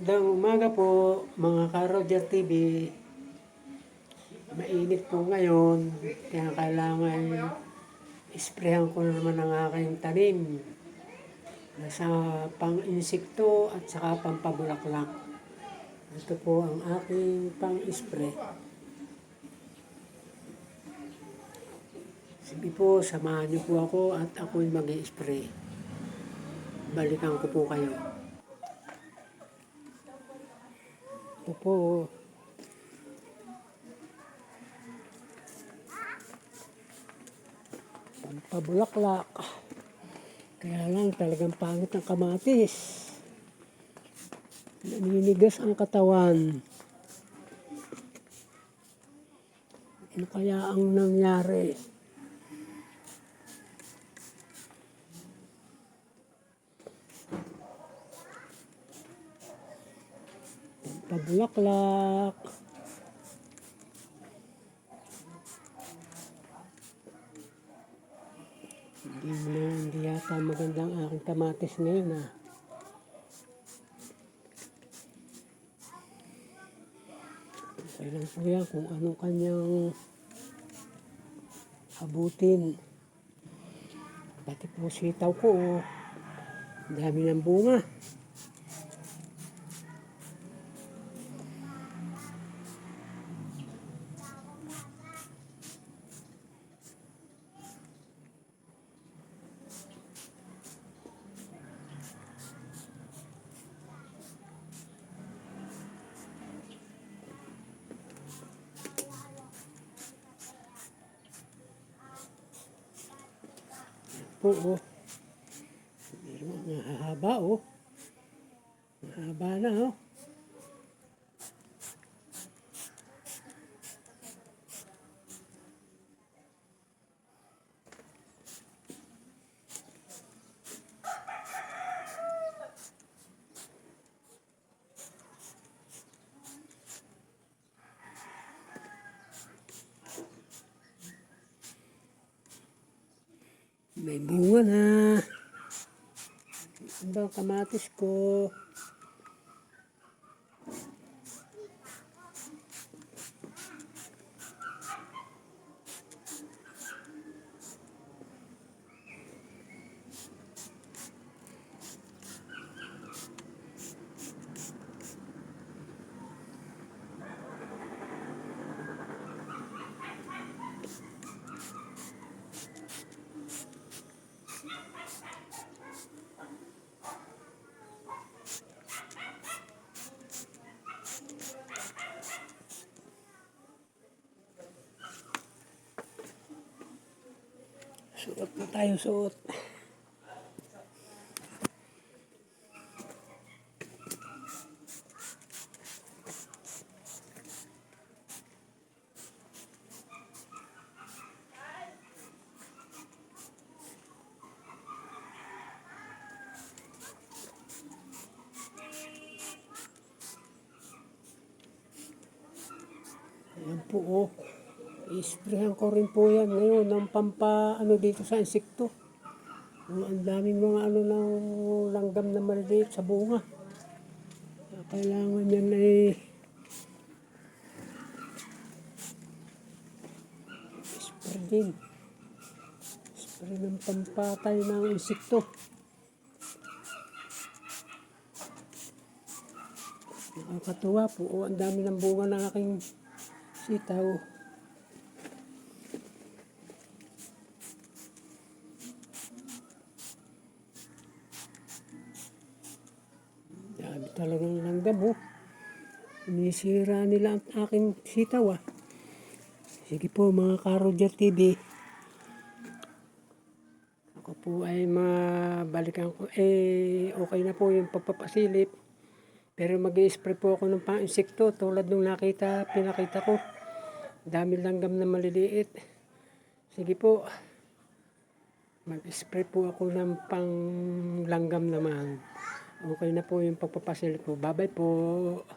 Magandang umaga po mga ka-Roger TV. Mainit po ngayon, kaya kailangan isprehan ko na naman ang aking tanim. Sa pang-insekto at saka pampabulaklak. Ito po ang aking pang-spray. Sige po, samahan niyo po ako at ako'y mag-spray. Balikan ko po kayo. Ito po. Pampabulaklak. Kaya lang talagang pangit ang kamatis. Naninigas ang katawan. Ano kaya ang nangyari? Pabulaklak. Hindi na, hindi yata maganda ang aking kamatis ngayon ah. Okay lang po yan kung anong kanyang abutin. Pati po sitaw ko oh. Dami ng bunga. Po, oh. Pero mahaba, oh. Mahaba na, oh. May bunga na. Ang kamatis ko. Suot na tayo, suot. Ayan po, oh. I-sprayhan ko rin po yan ngayon ng pampa ano dito sa insekto. Ang daming mga ano ng langgam na maliliit sa bunga. Kaya Kailangan yan ay spray din. Spray ng pampatay ng insekto. Nakakatuwa po. Oh, ang dami ng bunga ng aking sitaw. Dami talagang langgam oh. Inisira nila ang aking sitaw ah. Sige po mga ka-Roger TV. Ako po ay mabalikan ko. Eh, okay na po yung pagpapasilip. Pero mag spray po ako ng pang-insekto tulad nung nakita, pinakita ko. Dami langgam na maliliit. Sige po. Mag-spray po ako ng pang langgam naman. Okay na po yung pagpapasilip po. Bye-bye po.